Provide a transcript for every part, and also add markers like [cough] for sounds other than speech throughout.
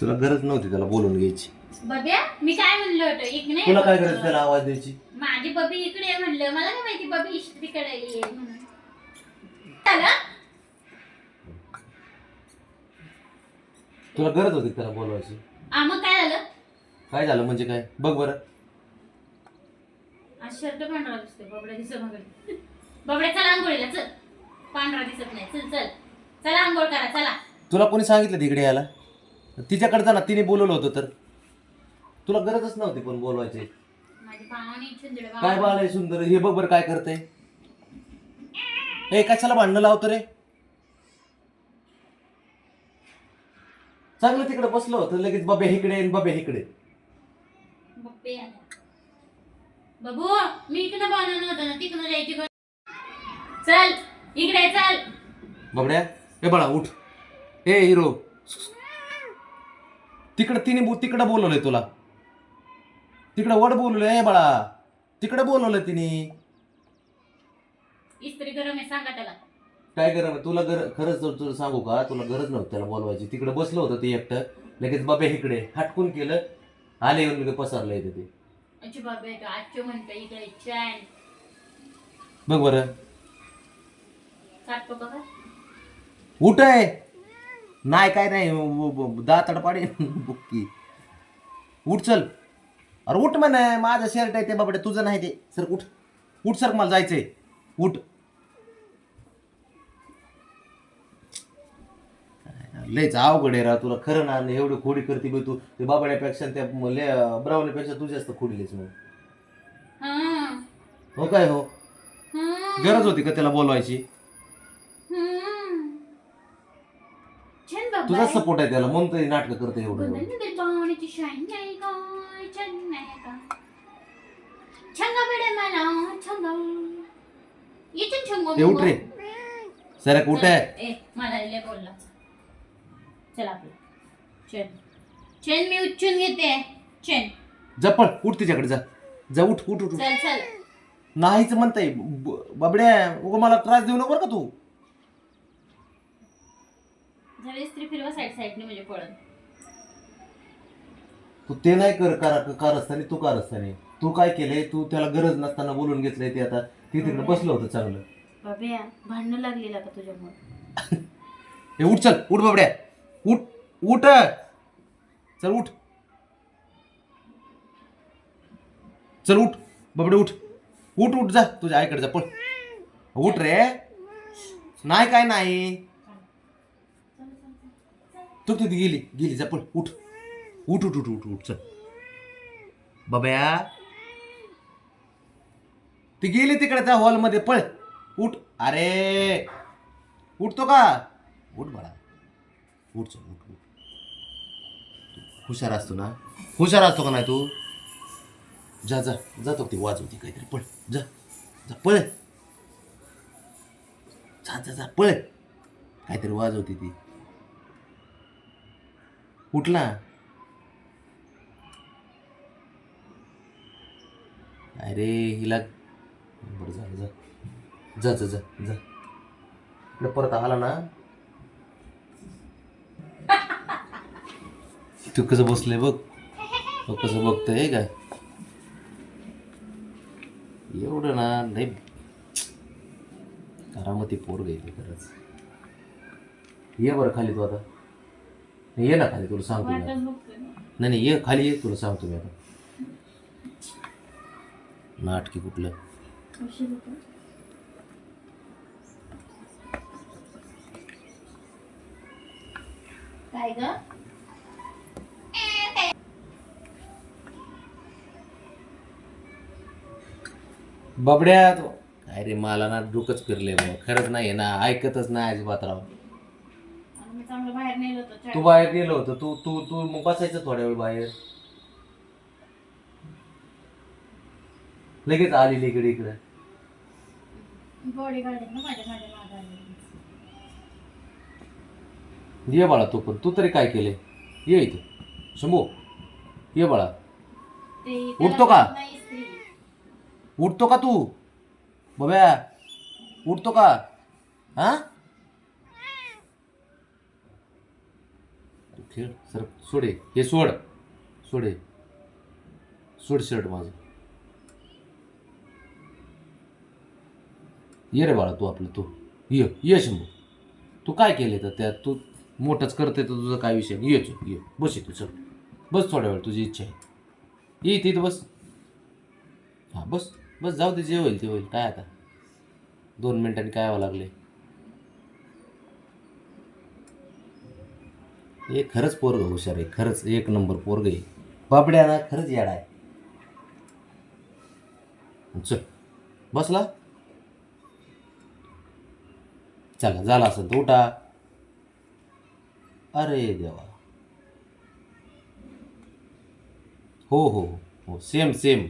तुला गरज नव्हती त्याला बोलून घ्यायची. बब्या मी काय म्हणलं होतं? एक नाही तुला काय गरज त्याला आवाज द्यायची? माझी बबी इकडे आहे म्हणलं. मला काय माहिती बबी म्हणून. झालं? तुला गरज होती त्याला बोलवायची. आ, मग काय झालं? काय झालं म्हणजे काय? बघ बरं. आज शर्ट पांढरा दिसतोय. बबड्या दिसत मग बबड्या चला आंघोळीला. चल. पांढरा दिसत नाही. चल चल. चला आंघोळ करा. चला. तुला कोणी सांगितलं तिकडे यायला? तिच्याकडे जा ना तिने बोलवलं होतं तर. तुला गरजच नव्हती पण बोलवायची. काय बाळ आहे सुंदर? हे बघ बरं काय करते हे कशाला भांडणं लावतो रे? चांगलं तिकडे बसलं होतं लगेच बाबे इकडे आणि बाबे इकडे. बप्पे आला बबू मी इकडं बनवलं होतं ना तिकडं जायची गरज- चल इकडे चल. बाबड्या हे बाळा उठ. हे हिरो. तिकडं तिने बो- तिकडं बोलवलंय तुला. तिकडं वड बोलवलंय हे बाळा. तिकडं बोलवलंय तिने. इस्त्री गरम आहे सांगा त्याला. काय गरम तुला गर खरंच तर तुला सांगू का? तुला गरज नव्हती त्याला बोलवायची. तिकडे बसलं होतं ते एकटं. लगेच बाबे इकडे हटकून केलं. आले येऊन लगेच पसरलं ते. अच्छा बाबा तो आजचे म्हणतो इकडे चॅन. बघ बरं. बघा. उठ आहे. नाही काय नाही व- व- दातड पाडे [laughs] बुक्की. उठ चल. अरे उठ म्हण माझं शर्ट आहे ते बाबडे तुझं नाही ते. सर उठ. उठ सर मला जायचंय. उठ. लयच अवघड आहे रा तुला खरं ना एवढी खोडी करते बाई तू. ते बाबड्यापेक्षा त्या ब्रावण्यापेक्षा तू जास्त खोडलीस मग. हा. हो काय हो? हा. गरज होती का त्याला बोलवायची? तुझा सपोर्ट आहे त्याला. म्हणून तरी नाटक करते एवढं बदन पाहुण्याची शाईन नाही काय छान नाही का? छंगा बेडे मला छंगा येते छंगो ते उठ रे. सर कुठे आहे? ए मला लय बोलला. चल आपलं. चल. चल मी उच्चून घेते. चल. जपळ उठ तिच्याकडे जा. जा उठ उठ उठ उठ. चल चल. नाहीच म्हणताय. ब- बाबड्या उगा मला त्रास देऊ नको बरं का तू? इस्त्री फिरवा साईड साईडने म्हणजे पळत तू ते नाही कर कार कारस्थानी तू कारस्थानी. तू काय केलंय तू त्याला गरज नसताना बोलून घेतलंय ते आता. ते तिकडे बसलं होतं चांगलं. बाब्या भांडणं लागलेला का तुझ्यामुळे? [laughs] हे उठ चल उठ बाबड्या. उठ उठ. चल उठ. चल उठ. बाबडे उठ. उठ उठ जा. तुझ्या आईकडे जा पळ. उठ रे. नाही काय नाही. तू तिथे गेली गेली जा पळ उठ. उठ उठ उठ उठ उठ चल. बाबया. ती गेली तिकडे त्या हॉलमध्ये पळ. उठ. अरे. उठतो का? उठ बाळा. उठ चल उठ उठ. हुशार असतो ना? हुशार असतो का नाही तू? जा जा जातो ती वाजवती काहीतरी पळ. जा जा पळ. जा जा जा पळ. काहीतरी वाजवते ती. कुठला? अरे हिला बरं झालं जा. जा जा जा जा. इकडे परत आला ना. तू कसं बसलंय बघ. तो कसं बघतोय का एवढं ना नाही करामती पोर गेली खरंच. ये बरं खाली तू आता. ये ना खाली तुला सांगतो मी आता. नाही नाही ये खाली ये तुला सांगतो मी आता. नाटकी कुठलं. काय ग? बबड्या तो. काय रे मला ना डोकंच फिरले मग खरंच नाही ना ऐकतच नाही अजिबात राव. बाहेर नेलं होतं तू बाहेर गेलो होतं. तू तू तू मग बसायचं थोड्या वेळ बाहेर. लगेच आली इकडे. इकडे बॉडी गार्ड ना माझ्या माझ्या मागायला ये बाळा तू पण. तू तरी काय केले ये इथं. शंभू ये बाळा. ते उठतो का? नाही. उठतो का तू? बब्या उठतो का? हा? खेळ सर सोडे हे सोड सोडे सोड शर्ट माझं. ये रे बाळा तू आपलं तू. ये ये शंभू. तू काय केले तर त्यात? तू मोठंच करते तर तुझा काय विषय? नाही. ये ये. बस तू चल. बस थोड्या वेळ तुझी इच्छा आहे. ये तिथं बस. हां बस बस जाऊ दे जे होईल ते होईल. काय आता? दोन मिनिटांनी काय यावं लागले हे खरंच पोरग हुशार आहे खरंच एक नंबर पोरग आहे. बाबड्या ना खरंच याड आहे. चल बसला. चला झाला असं तर उठा. अरे देवा. हो हो हो हो सेम सेम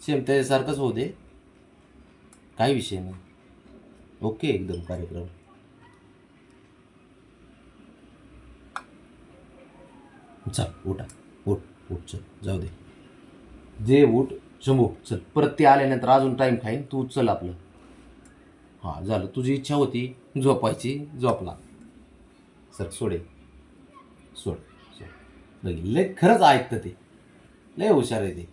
सेम त्याच्यासारखंच होऊ दे. काही विषय नाही. ओके एकदम कार्यक्रम. चल उठा उठ उठ चल जाऊ दे. जे उठ शंभू चल. परत ते आल्यानंतर अजून टाईम खाईन तू चल आपलं. हां झालं. तुझी इच्छा होती झोपायची झोपला. सर सोडे सोड सोड. लगे लय खरंच ऐकतं ते. लय हुशार आहे ते.